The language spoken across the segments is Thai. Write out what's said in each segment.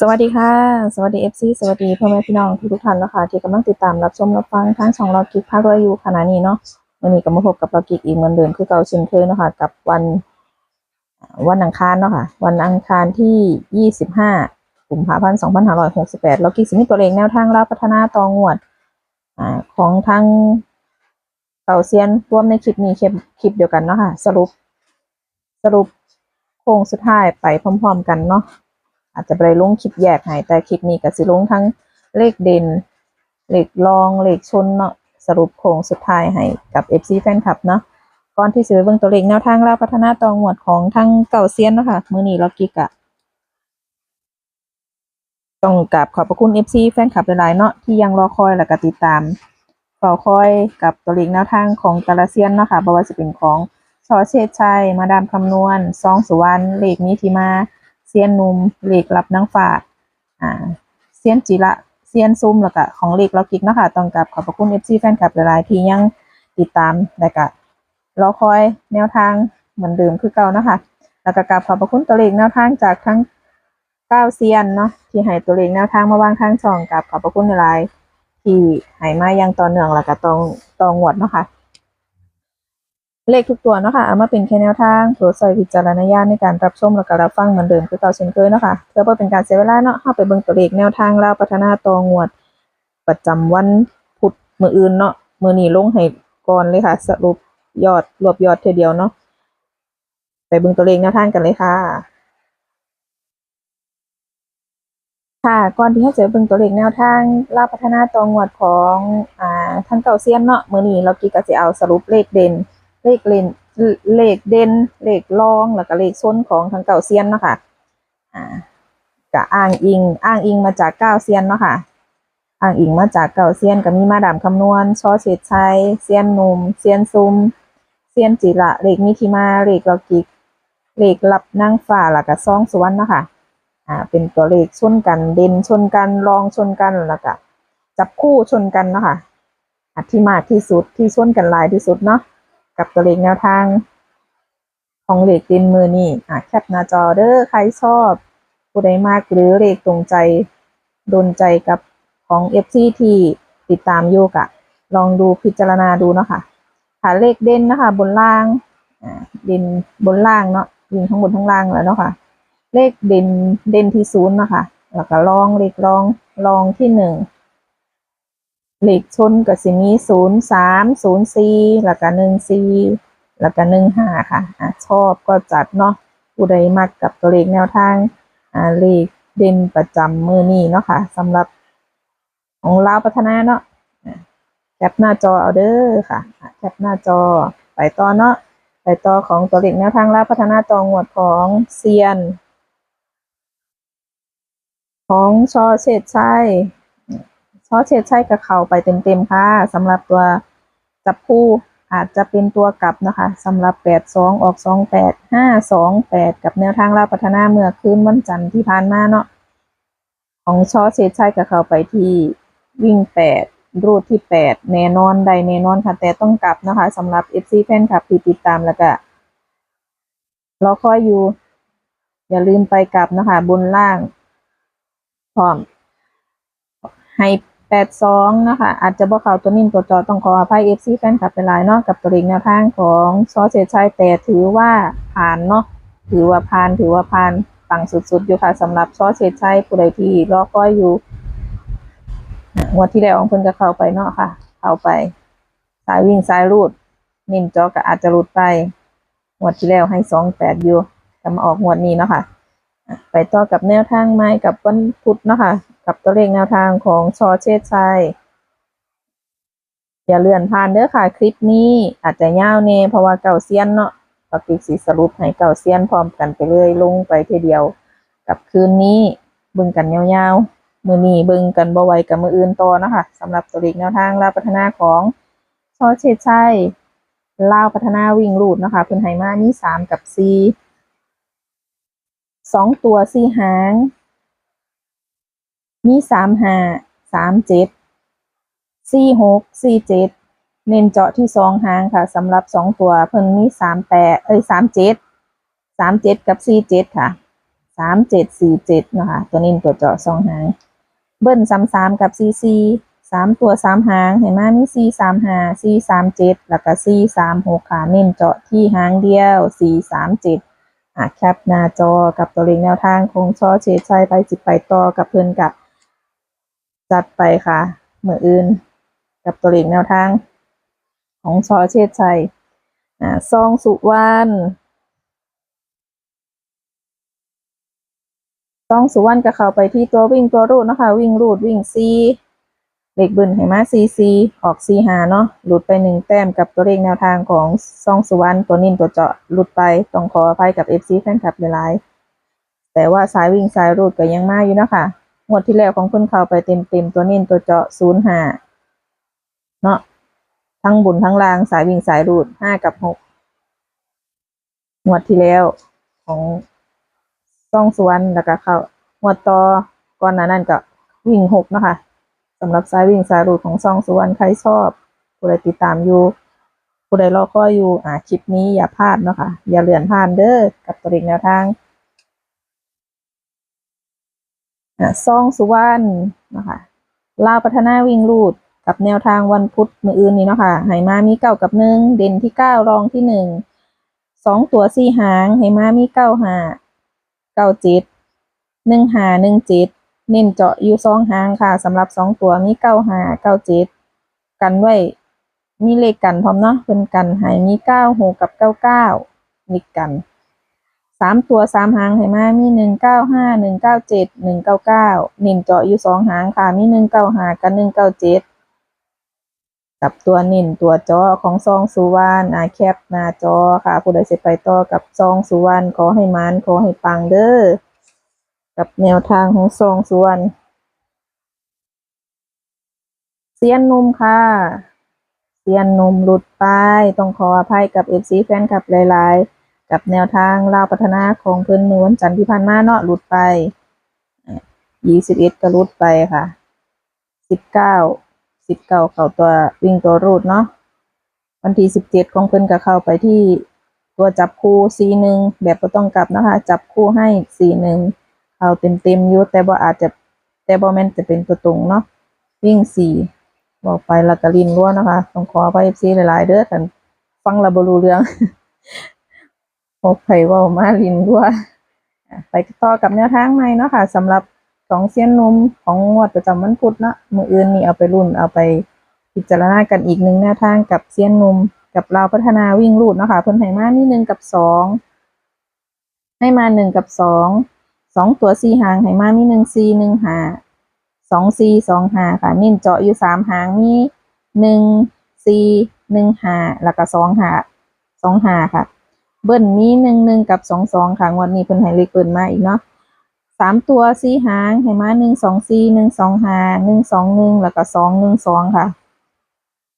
สวัสดีค่ะ สวัสดีเอฟซีสวัสดีพ่อแม่พี่น้องทุกท่านนะคะที่กำลังติดตามรับชมรับฟังทางช่องเรากิกภาครอยอยู่ขณะนี้เนาะวันนี้ก็มาพบกับเรากิกอีกเหมือนเดิมคือเก่าเช่นเคยนะคะกับวันวันอังคารเนาะค่ะ วันอังคารที่ 25กุมภาพันธ์2568เรากิกสิมีตัวเลขแนวทางรับพัฒนาตองวดอของทางเก่าเซียนรวมในคลิปนี้คลิปเดียวกันเนาะค่ะสรุปสรุปโค้งสุดท้ายไปพร้อม ๆ กันเนาะ อาจจะไปลงคลิปแยกให้แต่คลิปนี้ก็สิลงทั้งเลขเด่นเลขรองเลขชนเนาะสรุปโครงสุดท้ายให้กับ FC แฟนคลับเนาะก่อนที่จะไปเบิ่งตัวเลขแนวทางล่าพัฒนาตองหมวดของทั้งเก่าเซียนเนาะค่ะมื้อนี้เรากิกะต้องกราบขอบพระคุณ FC แฟนคลับหลายๆเนาะที่ยังรอคอยและก็ติดตามรอคอยกับตัวเลขแนวทางของแต่ละเซียนเนาะค่ะบ่ว่าจะเป็นของชอเชษชัยมาดามคำนวณซองสุวรรณเลขนี้ที่มา เซียนนุ่มเหล็กรับนางฟ้าอ่าเซียนจิระเซียนซุ่มแล้วก็ของเหล็กล็อกกิกเนาะค่ะต้องกับขอบพระคุณ FC แฟนคลับหลายๆที่ยังติดตามและก็รอคอยแนวทางเหมือนเดิมคือเก่าเนาะคะ แล้วก็กราบขอบพระคุณตัวเลขแนวทางจากทั้งเก้าเซียนเนาะที่ให้ตัวเลขแนวทางมาวางทางช่องกับขอบพระคุณหลายๆที่ให้มาอยังต่อเนื่องแล้วก็ตองตองวดเนาะค่ะ เลขทุกตัวเนาะค่ะเอามาเป็นแค่แนวทางโปรดใส่วิจารณญาณในการรับชมและก็รับฟังเหมือนเดิมคือเก่าเช่นเคยเนาะค่ะเพื่อบ่เป็นการเสียเวลาเนาะเข้าไปเบิ่งตัวเลขแนวทางเลาพัฒนาตองวด ประจำวันพุธมืออื่นเนาะมื้อนีลงให้ก่อนเลยค่ะ สรุปยอดรวบยอดเทีเดียวเนาะไปเบิ่งตัวเลขแนวทางกันเลยค่ะ ค่ะก่อนที่เราจะเบิ่งตัวเลขแนวทางลาพัฒนาตองวดของอ่าทางเก่าเซียนเนาะมื้อนีเรากิก็สิเอาสรุปเลขเด่น เลขเล่นเลขเด่นเลขรองแล้วก็เลขส้นของทางเก่าเซียนเนาะค่ะอ่าก็อ้างอิง อ้างอิงมาจากเก้าเซียนเนาะค่ะอ้างอิงมาจากเก่าเซียนก็มีมาดามคำนวณชอเฉดชัยเซียนหนุ่มเซียนซุมเซียนจิระเลขมิทิมาเลขลอกิกเลขลับนั่งฝ่าแล้วก็ซองสวรรค์เนาะค่ะอ่าเป็นตัวเลขชนกันเด่นชนกันรองชนกันแล้วก็จับคู่ชนกันเนาะค่ะที่มากที่สุดที่ชนกันลายที่สุดเนาะ กับตัวเลขแนวทาง ของเลขดินมือนี่อะแคปหน้าจอเด้อใครชอบ ผู้ใดมากหรือเลขตรงใจโดนใจกับของ FC ที่ติดตามอยู่กะลองดูพิจารณาดูเนาะค่ะค่ะเลขเด่นนะคะ บนล่างอ่าเด่นบนล่างเนาะยิงทั้งบนทั้งล่างแล้วเนาะค่ะ เลขเด่นเด่นที่ศูนย์นะคะแล้วก็ลองเลขลองลองที่หนึ่ง เลขชนก็สิมีศูนย์สามศูนย์สี่แล้วก็หนึ่งสี่แล้วก็หนึ่งห้าค่ะอะ ชอบก็จัดเนาะผู้ใดมักกับตัวเลขแนวทางอ่าเลขเด่นประจำมือนี้เนาะค่ะสำหรับของลาพัฒนาเนาะแคปหน้าจอเอาเด้อค่ะแคปหน้าจอไปต่อเนาะไปต่อของตัวเลขแนวทางลาวพัฒนาตองหวดของเซียน ของชอเฉดชัย ชอเฉดใช่กับเขาไปเต็มๆค่ะสำหรับตัวจับคู่อาจจะเป็นตัวกลับนะคะสำหรับแปดสองออกสองแปดห้าสองแปดกับแนวทางลาพัฒนาเมื่อคืนวันจันทร์ที่ผ่านมาเนาะของชอเฉดใช่กับเขาไปที่วิ่งแปดรูดที่แปดแน่นอนใดแน่นอนค่ะ แต่ต้องกลับนะคะสำหรับ FC แฟนคลับที่ติดตามแล้วก็รอคอยอยู่ อย่าลืมไปกลับนะคะ บนล่าง พร้อม ให้ แปดสองนะคะอาจจะบ่เข้าตัวนิ่มตัวจอต้องขออภัยเอฟซีแฟนคลับไปหลายเนาะกับตัวเลขแนวทางของซอเซชัยแต่ถือว่าผ่านเนาะถือว่าผ่านถือว่าผ่านปังสุดๆอยู่ค่ะสำหรับซอเซชัยผู้ใดที่รอก้อยอยู่งวดที่แล้วของเพิ่นก็เข้าไปเนาะค่ะ เข้าไป สายวิ่งสายรูด นิ่มจอก็อาจจะรูดไปงวดที่แล้วให้สองแปดอยู่จะมาออกงวดนี้เนาะค่ะ ไปต่อกับแนวทางไม้กับวันพุธเนาะค่ะ กับตัวเลขแนวทางของชอเชษชัยอย่าเลื่อนผ่านเด้อค่ะ คลิปนี้อาจจะยาวเนเพราะว่าเก่าเซียนเนาะปกติสีสรุปให้เก่าเซียนพร้อมกันไปเลยลงไปทีเดียว กับคืนนี้เบิ่งกันยาวๆ มือนี้เบิ่งกันบ่ไวกับมืออื่นต่อนะคะสำหรับตัวเลขแนวทางลาพัฒนาของชอเชษชัยลาวพัฒนาวิ่งรูดนะคะเพิ่นให้มามีสามกับสี่สองตัวสี่หาง มีสามห้าสามเจ็ดสี่หกสี่เจ็ดเน้นเจาะที่สองหางค่ะสำหรับสองตัวเพิ่นมีสามแปดเอ้ยสามเจ็ดสามเจ็ดกับสี่เจ็ดค่ะสามเจ็ดสี่เจ็ดนะคะตัวนี้ตัวเจาะสองหาง เบิ้ลสามสามกับซีซีสามตัวสามหางเห็นไหมมีซีสามหาซีสามเจ็ดแล้วก็ซีสามหกค่ะเน้นเจาะที่หางเดียวสี่สามเจ็ดอะแคปหน้าจอกับตัวเลขแนวทางคงชอเชดชัยไปจิตไปต่อกับเพื่อนกับ จัดไปค่ะเมื่ออื่น กับตัวเลขแนวทาง ของชอเชดชัยอ่าซองสุวรรณต้องสุวรรณก็เข้าไปที่ตัววิ่งตัวรูดนะคะวิ่งรูดวิ่งซีเลขเบินเห็นไหมซีซีออกซีหาเนาะหลุดไปหนึ่งแต้มกับตัวเลขแนวทางของซองสุวรรณตัวนิ่มตัวเจาะหลุดไปต้องขออภัยกับเอฟซีแฟนคลับหลายแต่ว่าสายวิ่งสายรูดก็ยังมาอยู่นะคะ งวดที่แล้วของเพิ่นเข้าไปเต็มเต็มๆตัวนิ่มตัวเจาะศูนย์หาเนาะทั้งบุญทั้งลางสายวิ่งสายรูดห้ากับหกงวดที่แล้วของซ่องสวนแล้วก็เข้าหมวดต่อก่อนหน้านั้นก็วิ่งหกเนาะคะสำหรับสายวิ่งสายรูดของซ่องสวนใครชอบผู้ใดติดตามอยู่ผู้ใดรอคอยอยู่อ่าคลิปนี้อย่าพลาดเนาะคะอย่าเลื่อนผ่านเด้อกับตัวเลขแนวทางอ่า ซองสุวรรณนะคะลาวพัฒนาวิ่งรูดกับแนวทางวันพุธมืออื่นนี้เนาะค่ะไหมามีเก้ากับหนึ่งเด่นที่เก้ารองที่หนึ่งสองตัวสี่หางไหมามีเก้าหาเก้าจ็ดหนึ่งหาหนึ่งจ็ดเน้นเจาะอยู่สองหางค่ะสำหรับสองตัวมีเก้าหาเก้าจ็ดกันไว้มีเลขกันพร้อมเนาะเป็นกันหายมีเก้าหกกับเก้าเก้าเลขกัน สามตัวสามหางให้มามีหนึ่งเก้าห้าหนึ่งเก้าเจ็ดหนึ่งเก้าเก้าเน้นเจาะอยู่สองหางค่ะมีหนึ่งเก้าหากับหนึ่งเก้าเจ็ดกับตัวนิ่นตัวจอของซองสุวรรณอาแคปหน้าจอค่ะ ผู้ใดเสร็จไปต่อกับซองสุวรรณขอให้มานขอให้ปังเด้อกับแนวทางของซองสุวรรณเซียนนุ่มค่ะเซียนนุ่มหลุดไปต้องขออภัยกับเอฟซีแฟนคลับหลาย ๆ กับแนวทางลาวพัฒนาของเพิ่นเมือวันจันทร์ที่ผ่านมาเนาะหลุดไปยี่สิบเอ็ดก็หลุดไปค่ะสิบเก้าสิบเก้าเข้าตัววิ่งตัวรูดเนาะวันที่สิบเจ็ดของเพิ่นก็เข้าไปที่ตัวจับคู่สีหนึ่งแบบก็ต้องกลับนะคะ จับคู่ให้สีหนึ่งเข้าเต็มเต็มยู่แต่บ่อาจจะแต่บ่แม่นจะเป็นตัวตรงเนาะวิ่งสี่บอกไปละกลินรั้วนะคะ ต้องขอไปเอฟซีหลาย ๆ เด้อกันฟังและบรูเรื่อง โอเคว่ามาลินรั้วอะไปต่อกับแนวทางใหม่เนาะค่ะสำหรับของเซียนนุ่มของงวดประจำวันพุธเนาะมืออื่นนี่เอาไปรุ่นเอาไปพิจารณากันอีกหนึ่งแนวทางกับเซียนนุ่มกับเราพัฒนาวิ่งรูดเนาะค่ะเพิ่นให้มานี่หนึ่งกับสองให้มาหนึ่งกับสองสองตัวสี่หางให้มามีหนึ่งสี่หนึ่งหาสองสี่สองหาค่ะนิ่นเจาะอยู่สามหางมีหนึ่งสี่หนึ่งหาแล้วก็สองหาสองหาค่ะ เบิ้ลมีหนึ่งหนึ่งกับสองสองค่ะงวดนี้เพิ่นให้เลขเบิ้ลมาอีกเนาะสามตัวสี่หางเห็นไหมหนึ่งสองสี่หนึ่งสองหาหนึ่งสองหนึ่งแล้วก็สองหนึ่งสองค่ะ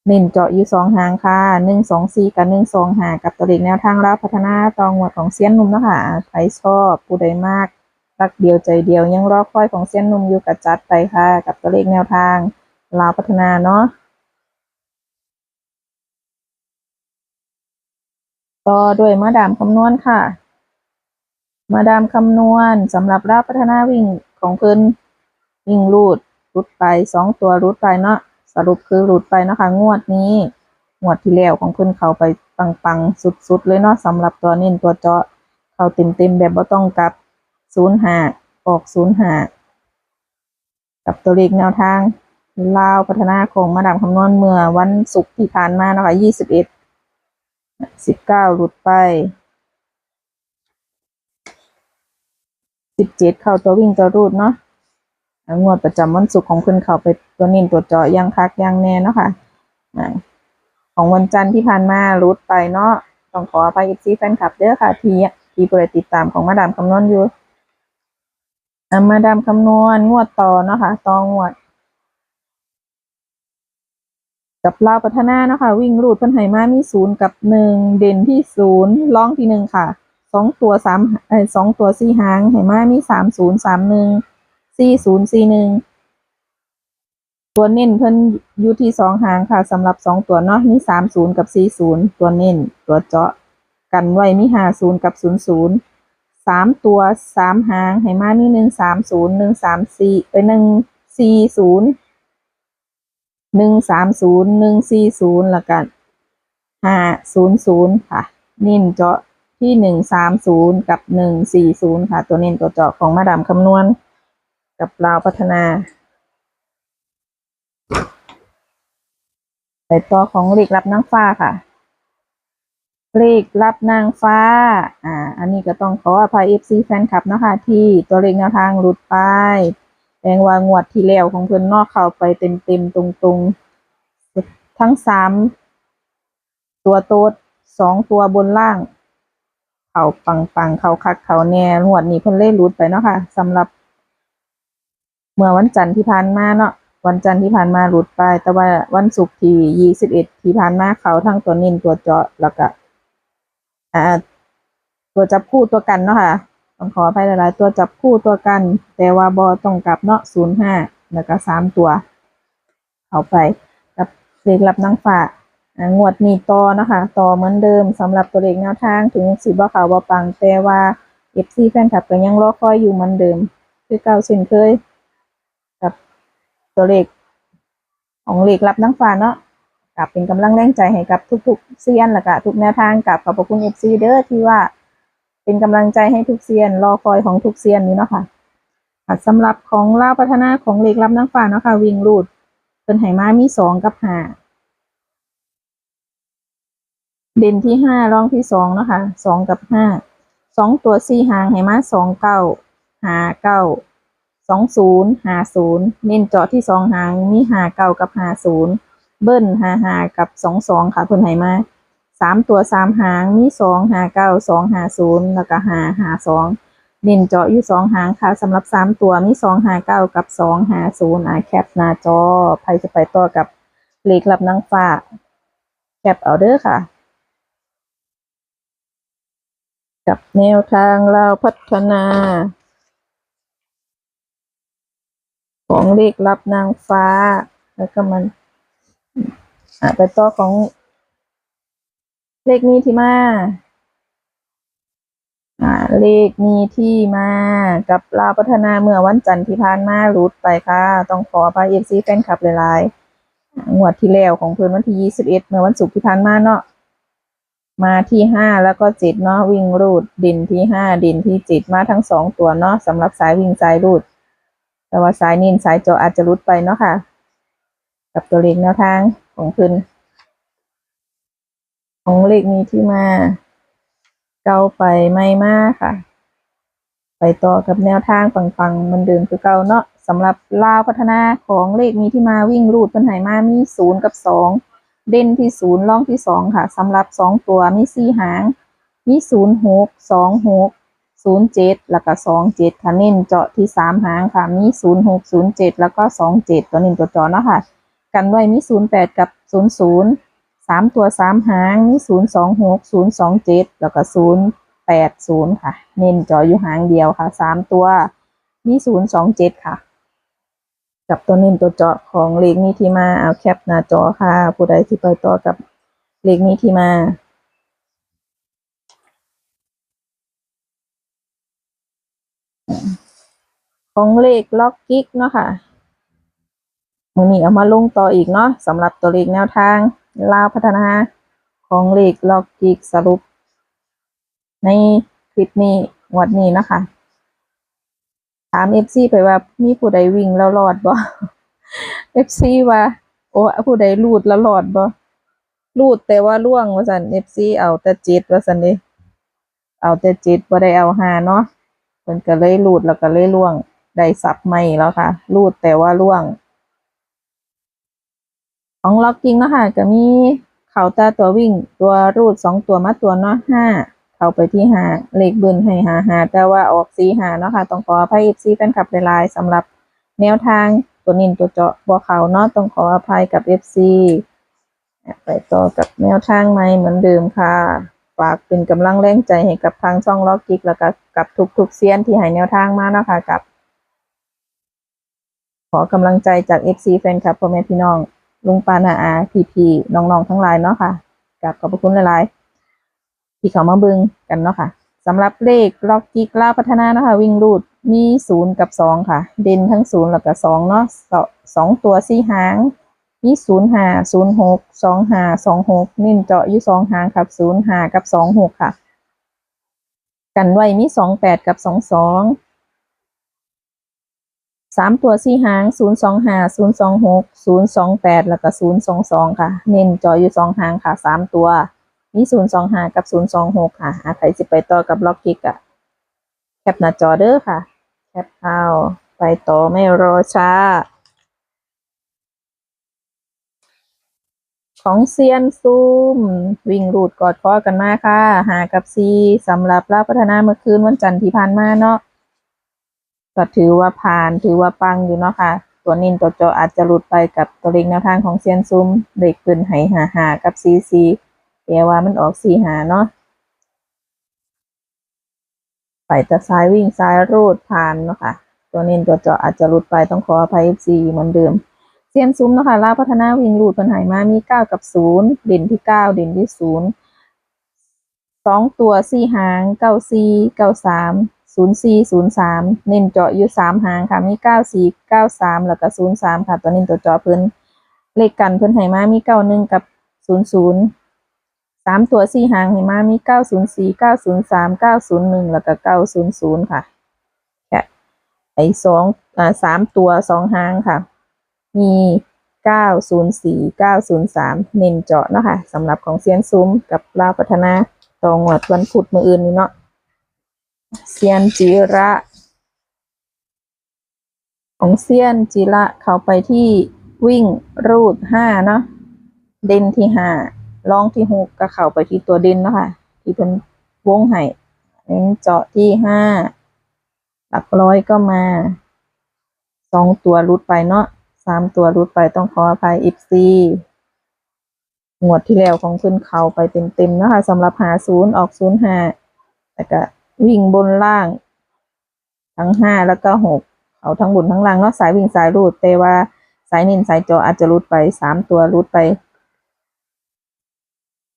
เน้นเจาะอยู่สองหางค่ะหนึ่งสองสี่กับหนึ่งสองหากับตัวเลขแนวทางรับพัฒนาตองหวดของเซียนนุ่มเนาะคะใครชอบผู้ใดมากรักเดียวใจเดียวยังรอคอยของเซียนนุ่มอยู่กับจัดไปค่ะ กับตัวเลขแนวทางลาวพัฒนาเนาะ ต่อด้วยมาดามคำนวณค่ะ มาดามคำนวณสำหรับราบพัฒนาวิ่งของเพิ่นวิ่งรูดรุดไปสองตัวรุดไปเนาะสรุปคือรุดไปนะคะ งวดนี้งวดที่แล้วของเพิ่นเขาไปปังๆสุดๆ เลยเนาะสำหรับตัวเน้นตัวเจาะเขาเต็มๆแบบบ่ต้องกลับศูนย์หาออกศูนย์หากับตัวเลขแนวทางลาวพัฒนาของมาดามคำนวณเมื่อวันศุกร์ที่ผ่านมาเนาะคะยี่ สิบเก้ารุดไปสิบเจ็ดเข้าตัววิ่งตัวรูดเนาะงวดประจำวันศุกร์ของเพิ่นเข้าไปตัวนิ่นตัวเจาะยังคักยังแน่เนาะค่ะอ่าของวันจันทร์ที่ผ่านมารูดไปเนาะต้องขออภัยอีกซีแฟนคลับเด้อค่ะ ที่ที่บริติดตามของมาดามคำนวณอยู่มาดามคำนวณงวดต่อเนาะค่ะต่องวด กับลาวพัฒนานะคะ วิ่งรูดเพิ่นให้มามีศูนย์กับหนึ่งเด่นที่ศูนย์ร้องที่หนึ่งค่ะสองตัวสามเอ้ยสองตัวสี่หางให้มามีสามศูนย์สามหนึ่งสี่ศูนย์สี่หนึ่งตัวเน้นเพิ่นอยู่ที่สองหางค่ะสำหรับสองตัวเนาะมีสามศูนย์กับสี่ศูนย์ตัวเน้นตัวเจาะกันไว้มีห้าศูนย์กับศูนย์ศูนย์สามตัวสามหางให้มามีหนึ่งสามศูนย์หนึ่งสามสี่ไปหนึ่งสี่ศูนย์ หนึ่งสามศูนย์หนึ่งสี่ศูนย์ล้วกันห้าศูนย์ศูนย์ค่ะ นิ่นเจาะที่หนึ่งสามศูนย์กับหนึ่งสี่ศูนย์ค่ะ ตัวเน้นตัวเจาะของมาดามคำนวณ กับลาวพัฒนาไปต่อของเลขรับนางฟ้าค่ะ เลขรับนางฟ้า อ่า อันนี้ก็ต้องขออภัยเอฟซีแฟนคลับนะคะที่ตัวเลขแนวทางหลุดไป แปลงว่างวดที่แล้วของเพื่อนนอกเข้าไปเต็มเต็มตรงตรงทั้งสามตัวโต๊ดสองตัวบนล่าง เขาปังปังๆเขาคักเขาแน่งวดนี้เพิ่นเล่หลุดไปเนาะค่ะสำหรับ เมื่อวันจันทร์ที่ผ่านมาเนาะวันจันทร์ที่ผ่านมาหลุดไป แต่ว่าวันศุกร์ที่ยี่สิบเอ็ดที่ผ่านมาเขาทั้งตัวนินตัวเจาะแล้วก็อ่าตัวจับคู่ตัวกันเนาะค่ะ ต้องขออภัยหลายๆตัวจับคู่ตัวกัน แต่ว่าบอต้องกลับเนาะศูนย์ห้าแล้วก็สามตัว เอาไปกับเลขรับนางฟ้างวดนี้ต่อนะคะต่อเหมือนเดิมสำหรับตัวเลขแนวทางถึงสิบ่ขาวบ่ปังแต่ว่าเอฟซีแฟนคลับก็ยังรอคอยอยู่เหมือนเดิม คือเก่าเช่นเคย กับตัวเลขของเลขรับนางฟ้าเนาะกับเป็นกำลังแรงใจให้กับทุกๆเซียนและก็ทุกแนวทางกับขอบพระคุณเอฟซีเด้อที่ว่า เป็นกำลังใจให้ทุกเซียน รอคอยของทุกเซียนนี้เนาะค่ะค่ะสำหรับของลาวพัฒนาของเลขรับนางฟ้าเนาะค่ะ วิ่งรูดเป็นไหมามีสองกับห้าเด่นที่ห้ารองที่สองเนาะค่ะสองกับห้าสองตัวสี่หางไหมาสองเก้าหาเก้าสองศูนย์หาศูนย์เน้นเจาะที่สองหางมีหาเก้ากับหาศูนย์เบิ้ลหาหากับสองสองค่ะเพิ่นให้มา สามตัวสามหางมีสองหาเก้าสองหาศูนย์แล้วก็หาหาสองเน้นเจาะอยู่สองหางค่ะสำหรับสามตัวมีสองหาเก้ากับสองหาศูนย์อ่าแคปหน้าจอใครจะไปต่อกับเลขรับนางฟ้าแคปเอาเด้อค่ะ กับแนวทางเราพัฒนา ของเลขรับนางฟ้า แล้วก็มันอะไปต่อของ เลขนี้ที่มา อ่า เลขนี้ที่มา กับลาพัฒนาเมื่อวันจันทร์ที่ผ่านมารูดไปค่ะ ต้องขอพาเอฟซีแฟนคลับหลายๆงวดที่แล้วของเพื่อนวันที่ยี่สิบเอ็ดเมื่อวันศุกร์ที่ผ่านมาเนาะ มาที่ห้าแล้วก็เจ็ดเนาะวิ่งรูดดินที่ห้าดินที่เจ็ดมาทั้งสองตัวเนาะสำหรับสายวิ่งสายรูด แต่ว่าสายนินสายเจอาจจะรุดไปเนาะค่ะ กับตัวเลขแนวทางของเพิ่อน ของเลขนี้ที่มา เก้าไปไม่มากค่ะ ไปต่อกับแนวทางฟังๆมันเดิมคือเก่าเนาะสำหรับลาวพัฒนาของเลขนี้ที่มาวิ่งรูดปัญหามามีศูนย์กับสองเด่นที่ศูนย์ล่องที่สองค่ะสำหรับสองตัวมีสี่หาง มีศูนย์หกสองหกศูนย์เจ็ดแล้วก็สองเจ็ดค่ะเน้นเจาะที่สามหางค่ะมีศูนย์หกศูนย์เจ็ดแล้วก็สองเจ็ดตัวเน้นตัวจาะเนาะค่ะ กันไว้มีศูนย์แปดกับศูนย์ศูนย์ สามตัวสามหางมีศูนย์สองหกศูนย์สองเจ็ดแล้วก็ศูนย์แปดศูนย์ค่ะ เน้นจาะอยู่หางเดียวค่ะสามตัวมีศูนย์สองเจ็ดค่ะ กับตัวเน้นตัวเจาะของเลขนี้ที่มาเอาแคปหน้าจอค่ะ ผู้ใดที่ไปต่อกับเลขนี้ที่มาของเลขล็อกกิ๊กเนาะค่ะมือนี้เอามาลงต่ออีกเนาะสำหรับตัวเลขแนวทาง ลาวพัฒนาของเลขล็อกกิกสรุป ในคลิปนี้งวดนี้นะคะ ถามเอฟซีไปว่ามีผู้ใดวิ่งแล้วรอดบ่เอฟซีว่า โอ้ผู้ใดรูดแล้วรอดบ่รูดแต่ว่าล่วงว่าสันเอฟซีเอาแต่จ็ดว่าสันเด้เอาแต่จ็ดบ่าได้เอาหาเนาะเพิ่นก็เลยรูดแล้วก็เลยล่วงได้สับใหม่แล้วค่ะรูดแต่ว่าล่วง ของล็อกกิ้งเนาะค่ะก็มีเข่าตาตัววิ่ง ตัวรูดสองตัวมาตัวเนาะห้าเข้าไปที่หาเลขเบินให้หาหาแต่ว่าออกสีหาเนาะค่ะต้องขออภัยซีแฟนคลับหลายๆสำหรับแนวทางตัวนินตัวเจาะบอเขาเนาะต้องขออภัยกับ FC ไปต่อกับแนวทางใหม่เหมือนเดิมค่ะฝากเป็นกำลังแรงใจให้กับทางช่องล็อกกิกแล้วก็กับทุกๆเซียนที่ให้แนวทางมาเนาะค่ะกับ ขอกำลังใจจาก FC แฟนคลับพ่อแม่พี่น้อง ลุงปานาอาพีพีน้องๆทั้งหลายเนาะค่ะกับขอบคุณหลายๆที่เขามาบึงกันเนาะค่ะสำหรับเลขล็อกกิกล่าพัฒนาเนาะคะวิ่งรูดมีศูนย์กับสองค่ะ เด่นทั้งศูนย์แล้วก็สองเนาะสองตัวสี่หางมีศูนย์ห้าศูนย์หกสองห้าสองหกนิ่นเจาะอยู่สองหางครับศูนย์ห้ากับสองหกค่ะ กันไว้มีสองแปดกับสองสอง สามตัวสี่หางศูนย์สองห้าศูนย์สองหกศูนย์สองแปดแล้วก็ศูนย์สองสองค่ะ เน้นจาะอยู่สองหางค่ะสามตัว มีศูนย์สองห้ากับศูนย์สองหกค่ะอะใครสิไปต่อกับล็อกกิกอะแคปหน้าจอเด้อค่ะ แคปเอาไปต่อไม่รอช้า ของเซียนซูม วิ่งรูดกอดคอกันมาค่ะ หากับซีสำหรับรับพัฒนาเมื่อคืนวันจันทร์ที่ผ่านมาเนาะ ก็ถือว่าผ่านถือว่าปังอยู่เนาะค่ะ ตัวนินตัวจออาจจะหลุดไปกับตัวเล็กแนวทางของเซียนซูมเด็กขึ้นไหหาหากับซีซีแต่ว่ามันออกซีหาเนาะไปแต่ซ้ายวิ่งซ้ายรูดผ่านเนาะค่ะ ตัวนินตัวจออาจจะหลุดไปต้องขออภัยซีเหมือนเดิมเซียนซุ้มเนาะคะลาพัฒนาวิ่งรูดปัญหายมามีเก้ากับศูนย์เด่นที่เก้าเด่นที่ศูนย์สองตัวสี่หางเก้าสี่เก้าสาม ศูนย์สี่ศูนย์สามเน้นเจาะอยู่สามหางค่ะ มีเก้าสี่เก้าสามแล้วก็ศูนย์สามค่ะ ตัวเน้นตัวเจาะเพิ่นเลขกันเพิ่นไหมามีเก้าหนึ่งกับศูนย์ศูนย์สามตัวสี่หางไหมามีเก้าศูนย์สี่เก้าศูนย์สามเก้าศูนย์หนึ่งแล้วก็เก้าศูนย์ศูนย์ค่ะแค่ไอ้สองอ่าสามตัวสองหางค่ะ มี904 903เน้นเจาะเนาะค่ะสำหรับของเซียนซุ้มกับลาวพัฒนาตองวดวันพุธมืออื่นนี้เนาะ เซียนจิระ ของเซียนจิระเขาไปที่วิ่งรูดห้าเนาะเด่นที่ห้าลองที่หกก็เข้าไปที่ตัวเด่นเนาะค่ะ ที่เป็นวงไห้เน้นเจาะที่ห้าหลักร้อยก็มาสองตัวรุดไปเนาะสามตัวรุดไปต้องขออภัยอีกซีงวดที่แล้วของเพื่อนเขาไปเต็มๆนะคะสำหรับหาศูนย์ออกศูนย์ห้าแต่ก็ วิ่งบนล่าง ทั้งห้าแล้วก็หกเขาทั้งบนทั้งล่างเนาะสายวิ่งสายรูด แต่ว่าสายนินสายจออาจจะรุดไปสามตัวรุดไป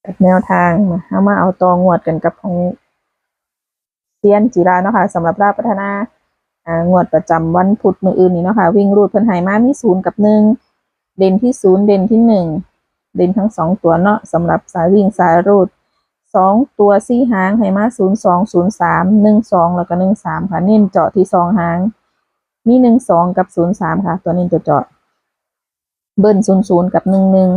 แบบแนวทางมาเอามาเอาตองวดกันกับของเซียนจีราเนาะค่ะสำหรับราชพัฒนาอ่างวดประจำวันพุธมืออื่นนี้เนาะค่ะวิ่งรูดเพิ่นหายมามีศูนย์กับหนึ่งเด่นที่ศูนย์เด่นที่หนึ่งเด่นทั้งสองตัวเนาะสำหรับสายวิ่งสายรูด สองตัวสี่หางให้มาศูนย์สองศูนย์สามหนึ่งสองแล้วก็หนึ่งสามค่ะ เน้นเจาะที่สองหาง มีหนึ่งสองกับศูนย์สามค่ะ ตัวเน้นตัวเจาะ เบิ้ลศูนย์ศูนย์กับหนึ่งหนึ่ง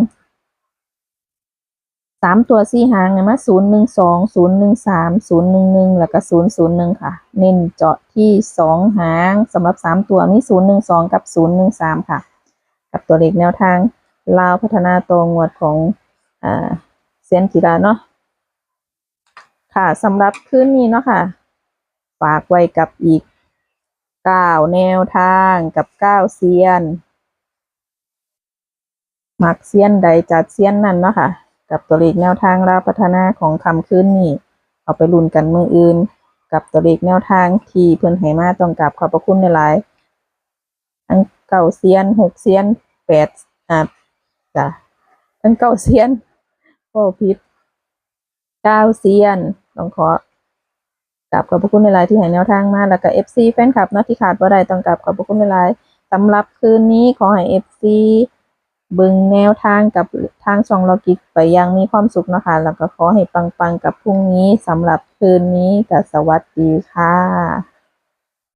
สามตัวสี่หางเนี่ยมาศูนย์หนึ่งสองศูนย์หนึ่งสามศูนย์หนึ่งหนึ่งแล้วก็ศูนย์ศูนย์หนึ่งค่ะ เน้นเจาะที่สองหางสำหรับสามตัวมีศูนย์หนึ่งสองกับศูนย์หนึ่งสามค่ะ กับตัวเลขแนวทางลาวพัฒนาตัวงวดของอ่าเซียนกีฬาเนาะ ค่ะสำหรับคืนนี้เนาะค่ะ ฝากไว้กับอีกเก้าแนวทางกับเก้าเซียน มักเซียนใดจัดเซียนนั่นเนาะค่ะ กับตัวเลขแนวทางราพัฒนาของคำคืนนี้ เอาไปลุ้นกันมืออื่น กับตัวเลขแนวทางที่เพิ่อนให้มาต้องกราบขอบพระคุณในหลายๆทั้งเก้าเซียนหกเซียนแปดอ่าจ้ะทั้งเก้าเซียนโอ้ผิดเก้าเซียน ต้องขอกราบขอบพระคุณในลายที่ให้แนวทางมาแล้วก็เอฟซีแฟนคลับเนาะที่ขาดบ่ได้ต้องกราบขอบพระคุณในลายสำหรับคืนนี้ขอให้เอฟซีเบึงแนวทางกับทางช่องลอกิกไปยังมีความสุขนะคะแล้วก็ขอให้ปังๆกับพรุ่งนี้สำหรับคืนนี้กับสวัสดีค่ะ